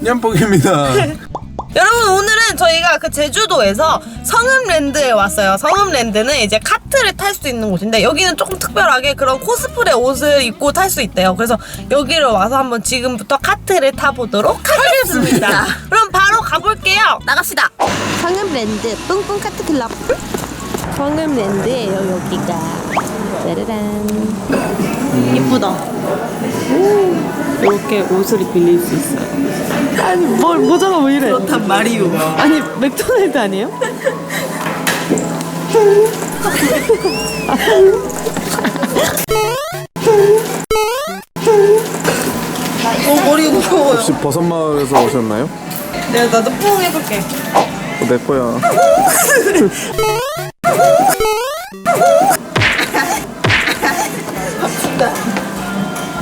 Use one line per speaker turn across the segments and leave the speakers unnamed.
냠뽕입니다.
여러분 오늘은 저희가 그 제주도에서 성음랜드에 왔어요. 성음랜드는 이제 카트를 탈 수 있는 곳인데 여기는 조금 특별하게 그런 코스프레 옷을 입고 탈 수 있대요. 그래서 여기를 와서 한번 지금부터 카트를 타보도록 하겠습니다. 그럼 바로 가볼게요.
나갑시다. 성음랜드 뿡뿡 카트 클럽. 성음랜드예요 여기가. 짜라란.
이쁘다.
이렇게 옷을 빌릴 수 있어요. 아니 뭘 모자가 왜 이래?
그렇단 말이오.
아니 맥도날드 아니에요?
어 머리 무거워요.
혹시 버섯마을에서 오셨나요?
내가 나도 뽕 해볼게.
어, 내 거야.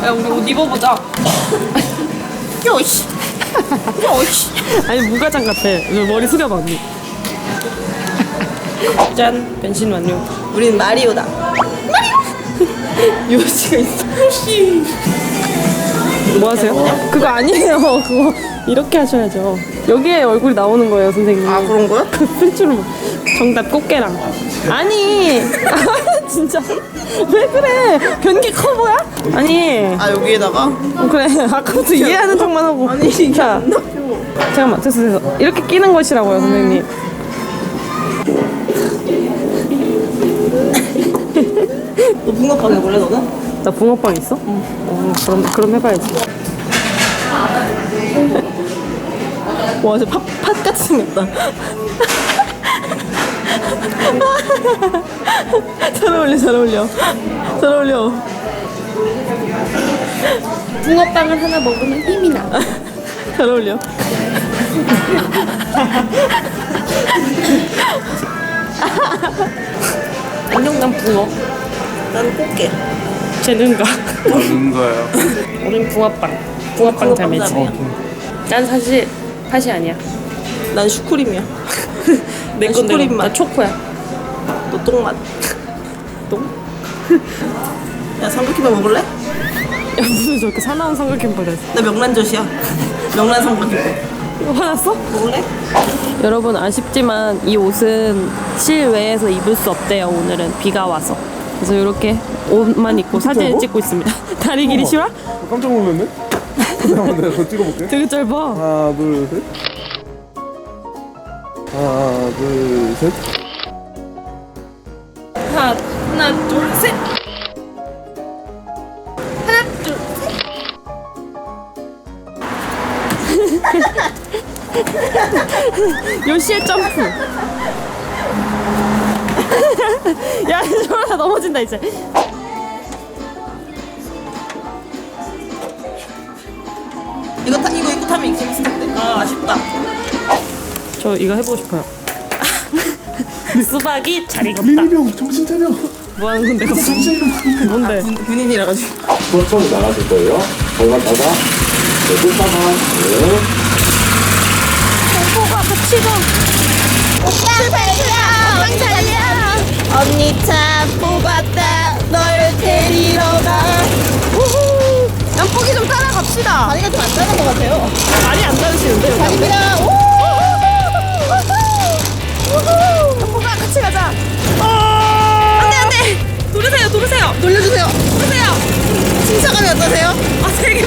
야 우리 옷 입어보자. 요시. 요시.
아니 무가장 같아. 왜 머리 숙여봐 언니. 짠 변신 완료.
우린 마리오다.
요시가 있어. 요시. 뭐 하세요? 그거 아니에요. 그거 이렇게 하셔야죠. 여기에 얼굴이 나오는 거예요, 선생님.
아 그런 거야?
그쓸 줄은 모- 정답 꽃게랑. 아니, 진짜 왜 그래? 변기 커버야? 아니,
아 여기에다가?
어, 그래 아까부터 이해하는 척만 하고. 아니 이게 안 잠깐만, 됐어 됐어. 이렇게 끼는 것이라고요, 선생님.
너 붕어빵 해볼래 너는?
나 붕어빵 있어? 응. 어, 그럼 그럼 해봐야지.
와 진짜 팥, 팥같이 생겼다.
잘 어울려, 잘 어울려, 잘 어울려.
붕어빵을 하나 먹으면 힘이 나.
잘 어울려. 안녕, 난 붕어.
나는 꽃게.
쟤는가?
먹는 거예요.
우린 붕어빵. 붕어빵 자매지. 난 사실 팥이 아니야.
난 슈크림이야.
내
난
건데
슈크림
나
맛.
초코야.
너 똥맛.
똥?
야 삼각김밥 먹을래?
야 무슨 저렇게 사나운 삼각김밥을 했어?
나 명란젓이야. 명란 삼각김밥.
이거 화났어?
먹을래?
여러분 아쉽지만 이 옷은 실외에서 입을 수 없대요. 오늘은 비가 와서. 그래서 이렇게 옷만 입고 사진을 찍고 있습니다. 다리 길이 싫어?
어, 깜짝 놀랐네. 잠깐만 내가 더 찍어볼게.
되게 짧아.
하나 둘 셋. 하나 둘 셋.
요시의 점프. 야, 저러다 넘어진다 이제.
이거 타 이거 입고 타면 재밌을 텐데. 아 아쉽다.
저 이거 해보고 싶어요. 수박이 잘 익었다.
미니병 정신 차려.
뭐 하는 건데? 뭔데?
군- 군인이라 가지고.
천천히 나가실 거예요. 잘 갔다가, 네, 끝다가, 네.
오빠 달려. 엉 달려. 언니 차 뽑았다. 널 데리러 가.
양포기 좀 따라갑시다.
다리가 좀 안 따는 것 같아요.
많이 안 다르시는데 여기?
다리 그냥 오.
양포가 같이 가자. 안 돼 안돼. 돌으세요 돌으세요.
돌려주세요.
돌으세요.
침착함이 어떠세요?
아 되게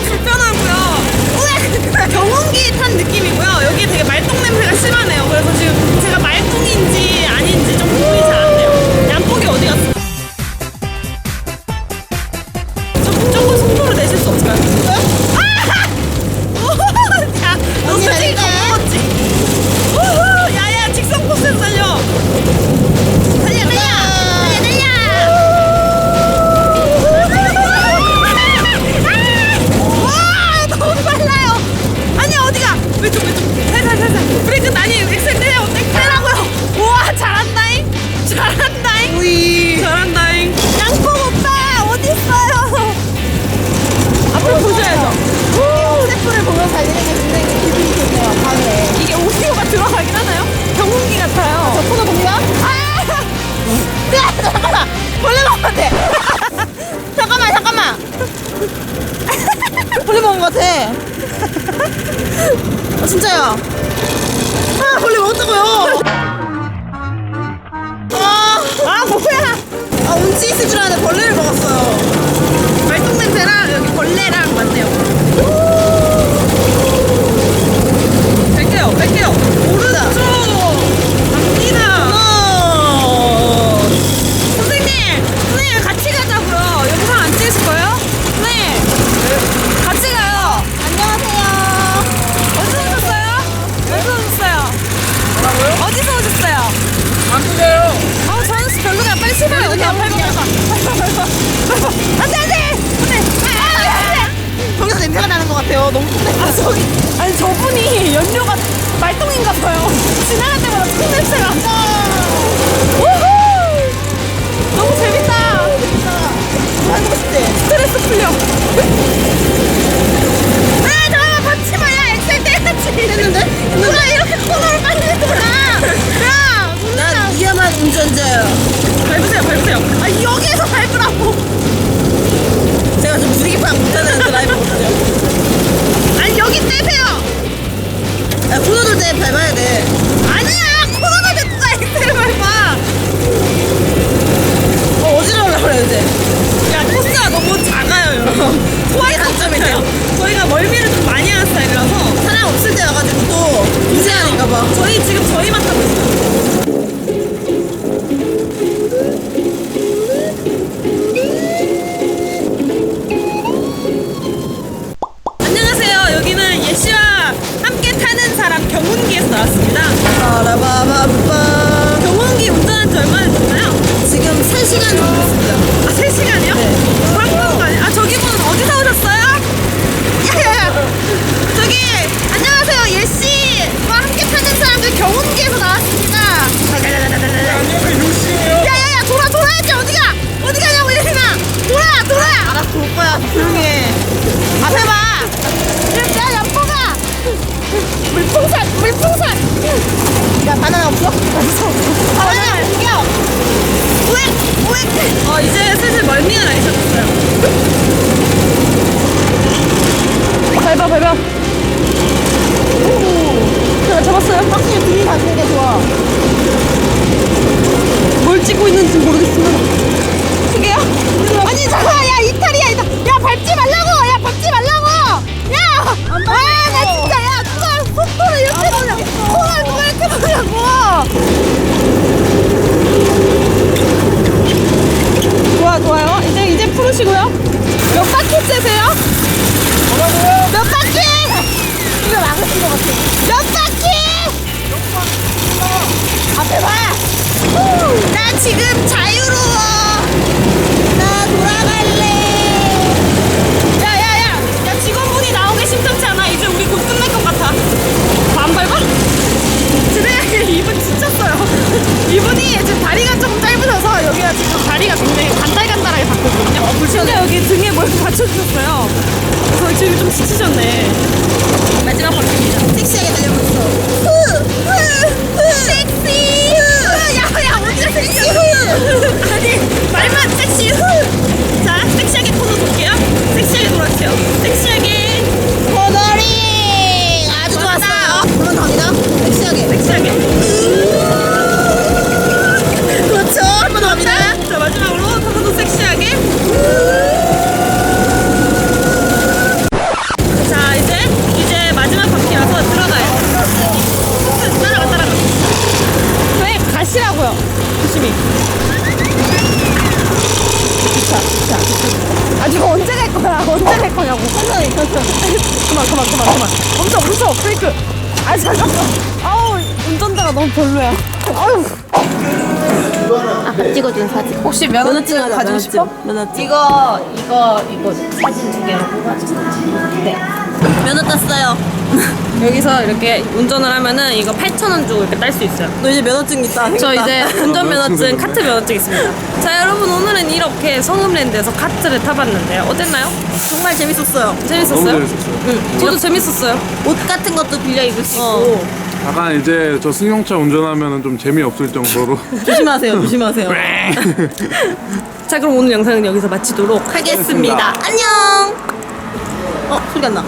앞을 보셔야죠. 스태프를 보면서 달리는 게 굉장히 기분이 좋네요, 밤에. 이게 오디오가 들어가긴 하나요? 경운기 같아요. 아, 저 코너 동감? 아! 야, 잠깐만! 벌레 먹은 것
같아! 잠깐만, 잠깐만!
벌레 먹은 것 같아!
아, 진짜요? 아, 벌레 먹었다고요! 아, 아 뭐야! 아, 움직일 줄 알았는데 벌레를 먹었어요. 냄새랑 여기 벌레랑 맞네요.
아 어,
이제
슬슬 멀미는 안 있었어요.
밟아, 밟아. 제가 잡았어요.
확실히 들이 받는 게 좋아.
뭘 찍고 있는지
모르겠어요 네. 그만 그만 그만. 엄청 무서워 브레이크. 아 잠깐만. 아우 운전자가 너무 별로야. 아우 아까
찍어준 사진.
혹시 면허증 가지고 면허증. 싶어?
면허증.
이거 이거 이거 사진 두 개로 뽑아주세요. 네.
면허 땄어요.
여기서 이렇게 운전을 하면은 이거 8,000원 주고 이렇게 딸 수 있어요.
너 이제 면허증 있다.
저 이제 운전
면허증,
카트 면허증 있습니다. 자, 여러분 오늘은 이렇게 성음랜드에서 카트를 타봤는데요. 어땠나요?
정말 재밌었어요.
재밌었어요?
너무 재밌었어요.
응, 저도 재밌었어요.
옷 같은 것도 빌려 입을 수 있고.
어.
약간 이제 저 승용차 운전하면 좀 재미없을 정도로
조심하세요, 조심하세요.
자, 그럼 오늘 영상은 여기서 마치도록
하겠습니다. 안녕! 어, 소리 안 나.